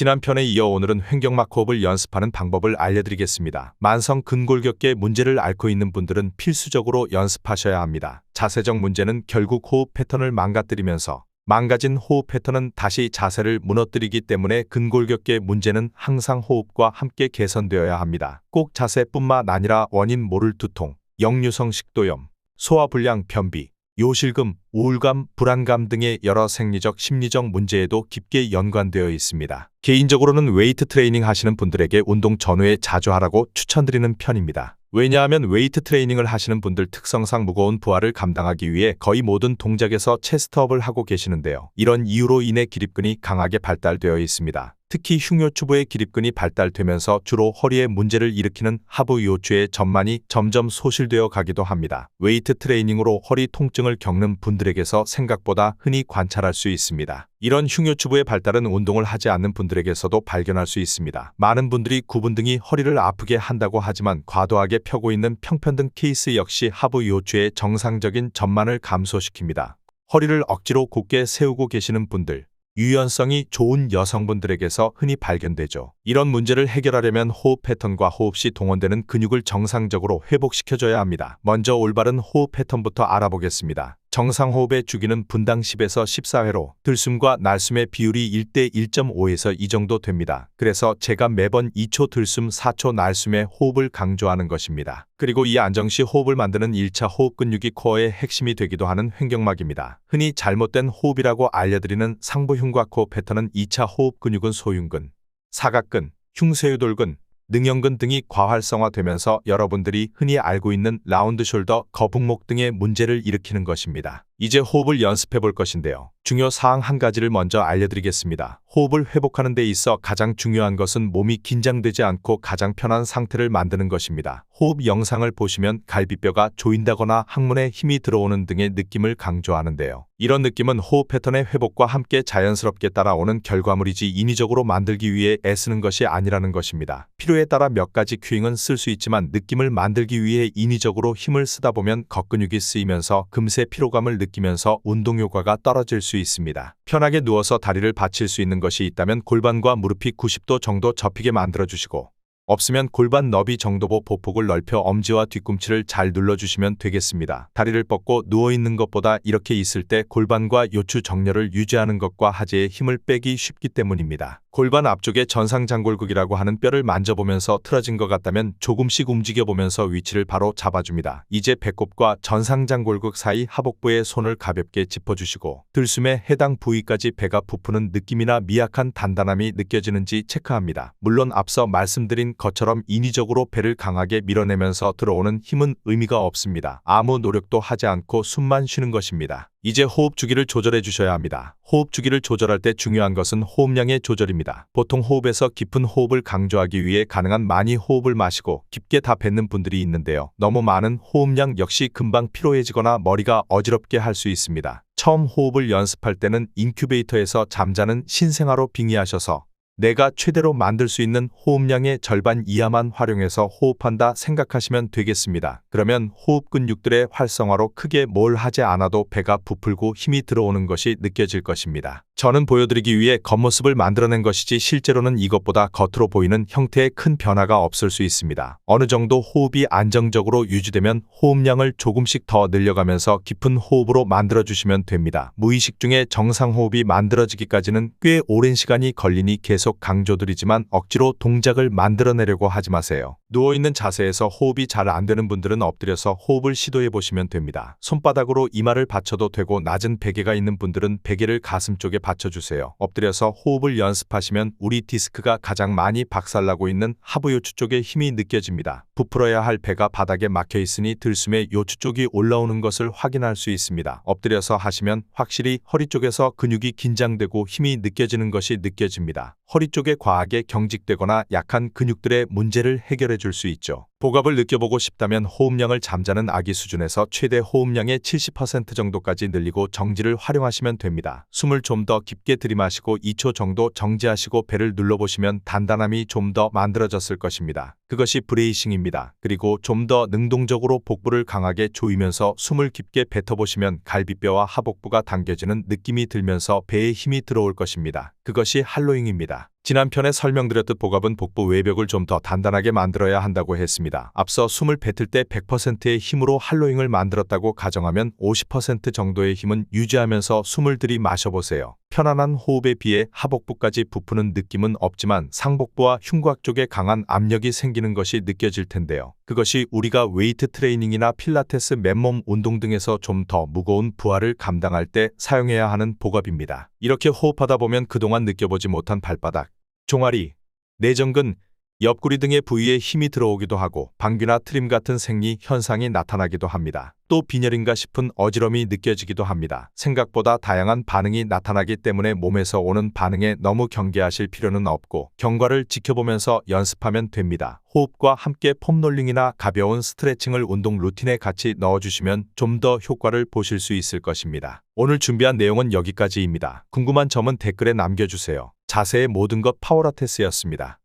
지난 편에 이어 오늘은 횡격막 호흡을 연습하는 방법을 알려드리겠습니다. 만성 근골격계 문제를 앓고 있는 분들은 필수적으로 연습하셔야 합니다. 자세적 문제는 결국 호흡 패턴을 망가뜨리면서 망가진 호흡 패턴은 다시 자세를 무너뜨리기 때문에 근골격계 문제는 항상 호흡과 함께 개선되어야 합니다. 꼭 자세뿐만 아니라 원인 모를 두통, 역류성 식도염, 소화불량 변비, 요실금, 우울감, 불안감 등의 여러 생리적, 심리적 문제에도 깊게 연관되어 있습니다. 개인적으로는 웨이트 트레이닝 하시는 분들에게 운동 전후에 자주 하라고 추천드리는 편입니다. 왜냐하면 웨이트 트레이닝을 하시는 분들 특성상 무거운 부하를 감당하기 위해 거의 모든 동작에서 체스트업을 하고 계시는데요. 이런 이유로 인해 기립근이 강하게 발달되어 있습니다. 특히 흉요추부의 기립근이 발달되면서 주로 허리에 문제를 일으키는 하부 요추의 전만이 점점 소실되어 가기도 합니다. 웨이트 트레이닝으로 허리 통증을 겪는 분들에게서 생각보다 흔히 관찰할 수 있습니다. 이런 흉요추부의 발달은 운동을 하지 않는 분들에게서도 발견할 수 있습니다. 많은 분들이 구분등이 허리를 아프게 한다고 하지만 과도하게 펴고 있는 평편등 케이스 역시 하부 요추의 정상적인 전만을 감소시킵니다. 허리를 억지로 곧게 세우고 계시는 분들, 유연성이 좋은 여성분들에게서 흔히 발견되죠. 이런 문제를 해결하려면 호흡 패턴과 호흡 시 동원되는 근육을 정상적으로 회복시켜줘야 합니다. 먼저 올바른 호흡 패턴부터 알아보겠습니다. 정상 호흡의 주기는 분당 10에서 14회로 들숨과 날숨의 비율이 1대 1.5에서 이 정도 됩니다. 그래서 제가 매번 2초 들숨 4초 날숨의 호흡을 강조하는 것입니다. 그리고 이 안정시 호흡을 만드는 1차 호흡 근육이 코어의 핵심이 되기도 하는 횡격막입니다. 흔히 잘못된 호흡이라고 알려드리는 상부흉곽 호흡 패턴은 2차 호흡 근육은 소흉근, 사각근, 흉쇄유돌근, 능형근 등이 과활성화되면서 여러분들이 흔히 알고 있는 라운드 숄더, 거북목 등의 문제를 일으키는 것입니다. 이제 호흡을 연습해 볼 것인데요. 중요 사항 한 가지를 먼저 알려드리겠습니다. 호흡을 회복하는 데 있어 가장 중요한 것은 몸이 긴장되지 않고 가장 편한 상태를 만드는 것입니다. 호흡 영상을 보시면 갈비뼈가 조인다거나 항문에 힘이 들어오는 등의 느낌을 강조하는데요. 이런 느낌은 호흡 패턴의 회복과 함께 자연스럽게 따라오는 결과물이지 인위적으로 만들기 위해 애쓰는 것이 아니라는 것입니다. 필요에 따라 몇 가지 큐잉은 쓸 수 있지만 느낌을 만들기 위해 인위적으로 힘을 쓰다 보면 겉근육이 쓰이면서 금세 피로감을 느끼면서 운동 효과가 떨어질 수 있습니다. 편하게 누워서 다리를 받칠 수 있는 것이 있다면 골반과 무릎이 90도 정도 접히게 만들어 주시고 없으면 골반 너비 정도보 보폭을 넓혀 엄지와 뒤꿈치를 잘 눌러주시면 되겠습니다. 다리를 뻗고 누워있는 것보다 이렇게 있을 때 골반과 요추 정렬을 유지하는 것과 하재의 힘을 빼기 쉽기 때문입니다. 골반 앞쪽에 전상장골극이라고 하는 뼈를 만져보면서 틀어진 것 같다면 조금씩 움직여보면서 위치를 바로 잡아줍니다. 이제 배꼽과 전상장골극 사이 하복부에 손을 가볍게 짚어주시고 들숨에 해당 부위까지 배가 부푸는 느낌이나 미약한 단단함이 느껴지는지 체크합니다. 물론 앞서 말씀드린 것처럼 인위적으로 배를 강하게 밀어내면서 들어오는 힘은 의미가 없습니다. 아무 노력도 하지 않고 숨만 쉬는 것입니다. 이제 호흡 주기를 조절해 주셔야 합니다. 호흡 주기를 조절할 때 중요한 것은 호흡량의 조절입니다. 보통 호흡에서 깊은 호흡을 강조하기 위해 가능한 많이 호흡을 마시고 깊게 다 뱉는 분들이 있는데요. 너무 많은 호흡량 역시 금방 피로해지거나 머리가 어지럽게 할 수 있습니다. 처음 호흡을 연습할 때는 인큐베이터에서 잠자는 신생아로 빙의하셔서 내가 최대로 만들 수 있는 호흡량의 절반 이하만 활용해서 호흡한다 생각하시면 되겠습니다. 그러면 호흡 근육들의 활성화로 크게 뭘 하지 않아도 배가 부풀고 힘이 들어오는 것이 느껴질 것입니다. 저는 보여드리기 위해 겉모습을 만들어낸 것이지 실제로는 이것보다 겉으로 보이는 형태에 큰 변화가 없을 수 있습니다. 어느 정도 호흡이 안정적으로 유지되면 호흡량을 조금씩 더 늘려가면서 깊은 호흡으로 만들어주시면 됩니다. 무의식 중에 정상 호흡이 만들어지기까지는 꽤 오랜 시간이 걸리니 계속 강조드리지만 억지로 동작을 만들어내려고 하지 마세요. 누워있는 자세에서 호흡이 잘 안 되는 분들은 엎드려서 호흡을 시도해 보시면 됩니다. 손바닥으로 이마를 받쳐도 되고 낮은 베개가 있는 분들은 베개를 가슴 쪽에 받쳐주세요. 엎드려서 호흡을 연습하시면 우리 디스크가 가장 많이 박살나고 있는 하부 요추 쪽에 힘이 느껴집니다. 부풀어야 할 배가 바닥에 막혀 있으니 들숨에 요추 쪽이 올라오는 것을 확인할 수 있습니다. 엎드려서 하시면 확실히 허리 쪽에서 근육이 긴장되고 힘이 느껴지는 것이 느껴집니다. 허리 쪽에 과하게 경직되거나 약한 근육들의 문제를 해결해 줄 수 있죠. 복압을 느껴보고 싶다면 호흡량을 잠자는 아기 수준에서 최대 호흡량의 70% 정도까지 늘리고 정지를 활용하시면 됩니다. 숨을 좀 더 깊게 들이마시고 2초 정도 정지하시고 배를 눌러보시면 단단함이 좀 더 만들어졌을 것입니다. 그것이 브레이싱입니다. 그리고 좀 더 능동적으로 복부를 강하게 조이면서 숨을 깊게 뱉어보시면 갈비뼈와 하복부가 당겨지는 느낌이 들면서 배에 힘이 들어올 것입니다. 그것이 할로잉입니다. 지난 편에 설명드렸듯 복압은 복부 외벽을 좀 더 단단하게 만들어야 한다고 했습니다. 앞서 숨을 뱉을 때 100%의 힘으로 할로잉을 만들었다고 가정하면 50% 정도의 힘은 유지하면서 숨을 들이 마셔보세요. 편안한 호흡에 비해 하복부까지 부푸는 느낌은 없지만 상복부와 흉곽 쪽에 강한 압력이 생기는 것이 느껴질 텐데요. 그것이 우리가 웨이트 트레이닝이나 필라테스 맨몸 운동 등에서 좀 더 무거운 부하를 감당할 때 사용해야 하는 복압입니다. 이렇게 호흡하다 보면 그동안 느껴보지 못한 발바닥, 종아리, 내전근, 옆구리 등의 부위에 힘이 들어오기도 하고 방귀나 트림 같은 생리 현상이 나타나기도 합니다. 또 빈혈인가 싶은 어지럼이 느껴지기도 합니다. 생각보다 다양한 반응이 나타나기 때문에 몸에서 오는 반응에 너무 경계하실 필요는 없고 경과를 지켜보면서 연습하면 됩니다. 호흡과 함께 폼롤링이나 가벼운 스트레칭을 운동 루틴에 같이 넣어주시면 좀 더 효과를 보실 수 있을 것입니다. 오늘 준비한 내용은 여기까지입니다. 궁금한 점은 댓글에 남겨주세요. 자세의 모든 것 파워라테스였습니다.